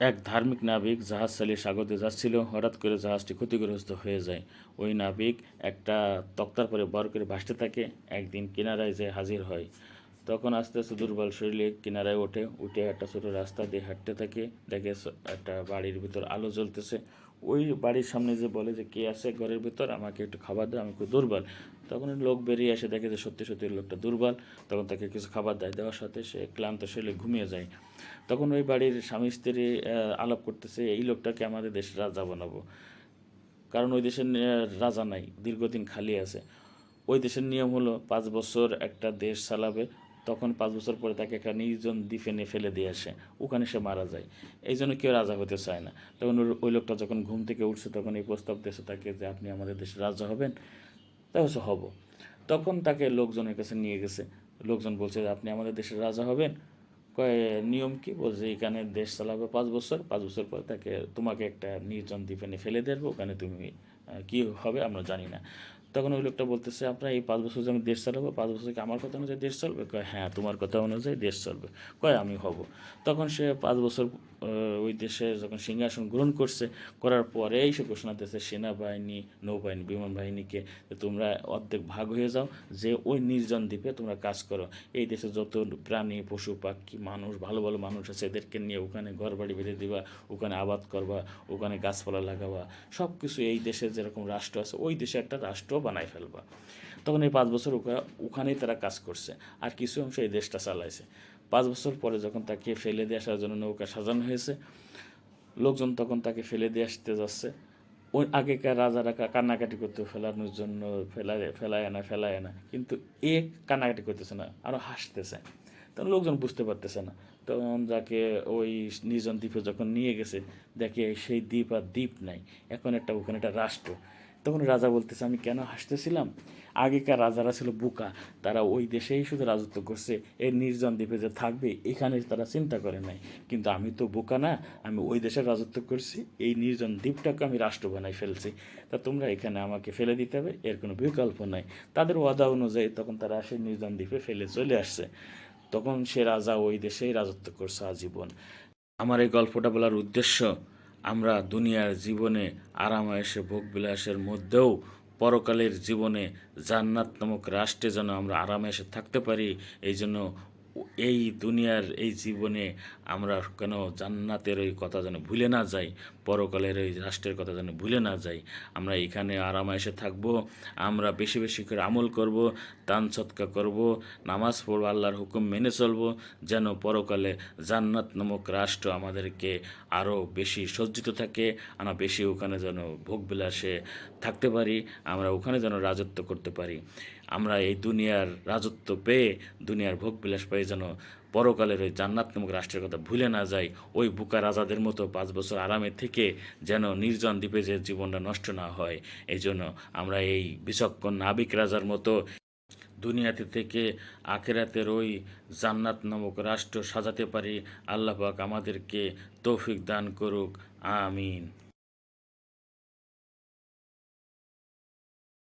এক ধার্মিক নাবিক জাহাজ চালিয়ে স্বাগতে যাচ্ছিল। হঠাৎ করে জাহাজটি ক্ষতিগ্রস্ত হয়ে যায়। ওই নাবিক একটা তক্তার পরে বর করে ভাসতে থাকে। একদিন কিনারায় যে হাজির হয়। তখন আস্তে আস্তে দুর্বল শরীরে কিনারায় ওঠে। উঠে একটা ছোটো রাস্তা দিয়ে হাঁটতে থাকে। দেখে একটা বাড়ির ভিতর আলো জ্বলতেছে। ওই বাড়ির সামনে যে বলে যে, কে আছে ঘরের ভিতর? আমাকে একটু খাবার দাও, আমি খুব দুর্বল। তখন লোক বেরিয়ে এসে দেখে যে, সত্যি সত্যি লোকটা দুর্বল। তখন তাকে কিছু খাবার দেয় দেওয়ার সাথে সে ক্লান্ত শরীরে ঘুমিয়ে যায়। তখন ওই বাড়ির স্বামী স্ত্রী আলাপ করতেছে, এই লোকটাকে আমাদের দেশের রাজা বানাবো। কারণ ওই দেশের রাজা নাই, দীর্ঘদিন খালি আছে। ওই দেশের নিয়ম হলো, পাঁচ বছর একটা দেশ চালাবে। তখন পাঁচ বছর পরে তাকে একটা নির্জন দ্বীপে ফেলে দিয়ে আসে। ওখানে সে মারা যায়। এই জন্য কেউ রাজা হতে চায় না। তখন ওই লোকটা যখন ঘুম থেকে উঠছে, তখন এই প্রস্তাব দিয়েছে তাকে যে আপনি আমাদের দেশে রাজা হবেন। তাই হচ্ছে হব। তখন তাকে লোকজনের কাছে নিয়ে গেছে। লোকজন বলছে যে আপনি আমাদের দেশের রাজা হবেন? কয়, নিয়ম কি? বলছে, এখানে দেশ চালাবে পাঁচ বছর। পাঁচ বছর পর তাকে তোমাকে একটা নির্জন দ্বীপে ফেলে দেবো ওখানে তুমি কি হবে আমরা জানি না। তখন ওই লোকটা বলতেছে, আপনার এই পাঁচ বছর আমি দেশ চালাবো, পাঁচ বছর কি আমার কথা অনুযায়ী দেশ চলবে? কয় হ্যাঁ তোমার কথা অনুযায়ী দেশ চলবে। কয়, আমি হব। তখন সে পাঁচ বছর ওই দেশে যখন সিংহাসন গ্রহণ করছে, করার পরেই সে ঘোষণা দিয়েছে সেনাবাহিনী, নৌবাহিনী, বিমান বাহিনীকে তোমরা অর্ধেক ভাগ হয়ে যাও, যে ওই নির্জন দ্বীপে তোমরা কাজ করো। এই দেশে যত প্রাণী, পশু, পাখি, মানুষ, ভালো ভালো মানুষ আছে, এদেরকে নিয়ে ওখানে ঘর বাড়ি বেঁধে দিবা, ওখানে আবাদ করবা, ওখানে গাছপালা লাগাবা। সব কিছু এই দেশে যেরকম রাষ্ট্র আছে, ওই দেশে একটা রাষ্ট্র বানাই ফেলবা। তখন এই পাঁচ বছর ওখানেই তারা কাজ করছে। আর কিছু অংশ এই দেশটা চালাইছে। পাঁচ বছর পরে যখন তাকে ফেলে দিয়ে আসার জন্য নৌকা সাজানো হয়েছে, লোকজন তখন তাকে ফেলে দিয়ে আসতে যাচ্ছে। ওই আগেকার রাজারা কান্নাকাটি করতে, ফেলানোর জন্য ফেলায় ফেলায় না ফেলায় না। কিন্তু এ কান্নাকাটি করতেছে না আরও হাসতেছে। তখন লোকজন বুঝতে পারতেছে না। তখন যাকে ওই নির্জন দ্বীপে যখন নিয়ে গেছে, দেখে সেই দ্বীপ আর দ্বীপ নাই। এখন একটা, ওখানে একটা রাষ্ট্র। তখন রাজা বলতেছে, আমি কেন হাসতেছিলাম? আগেকার রাজারা ছিল বুকা। তারা ওই দেশেই শুধু রাজত্ব করছে। এর নির্জন দ্বীপে যে থাকবে এখানে তারা চিন্তা করে নাই। কিন্তু আমি তো বোকা না, আমি ওই দেশের রাজত্ব করছি। এই নির্জন দ্বীপটাকে আমি রাষ্ট্র বানাই ফেলছি। তা তোমরা এখানে আমাকে ফেলে দিতে হবে, এর কোনো বিকল্প নাই। তাদের ওয়াদা অনুযায়ী তখন তারা সেই নির্জন দ্বীপে ফেলে চলে আসছে। তখন সে রাজা ওই দেশেই রাজত্ব করছে আজীবন। আমার এই গল্পটা বলার উদ্দেশ্য আমরা দুনিয়ার জীবনে আরামায়সে ভোগ বিলাসের মধ্যেও পরকালের জীবনে জান্নাত নামক রাষ্ট্রে যেন আমরা আরামায়েশে থাকতে পারি, এই জন্য এই দুনিয়ার এই জীবনে আমরা কেন জান্নাতের ওই কথা যেন ভুলে না যাই, পরকালের ওই রাষ্ট্রের কথা যেন ভুলে না যাই? আমরা এখানে আরামায়েশে থাকব, আমরা বেশি বেশি করে আমল করব, দান সৎকা করব, নামাজ পড়ব, আল্লাহর হুকুম মেনে চলব, যেন পরকালে জান্নাত নামক রাষ্ট্র আমাদেরকে আরও বেশি সজ্জিত থাকে, আমরা বেশি ওখানে যেন ভোগবিলাসে থাকতে পারি, আমরা ওখানে যেন রাজত্ব করতে পারি। আমরা এই দুনিয়ার রাজত্ব পেয়ে, দুনিয়ার ভোগবিলাস পেয়ে যেন পরকালের ওই জান্নাত নামক রাষ্ট্রের কথা ভুলে না যাই, ওই বুকা রাজাদের মতো পাঁচ বছর আরামে থেকে যেন নির্জন দ্বীপে যে জীবনটা নষ্ট না হয়। এই জন্য আমরা এই বিচক্ষণ নাবিক রাজার মতো দুনিয়াতে থেকে আখেরাতের ওই জান্নাত নামক রাষ্ট্র সাজাতে পারি। আল্লাহ পাক আমাদেরকে তৌফিক দান করুক। আমিন।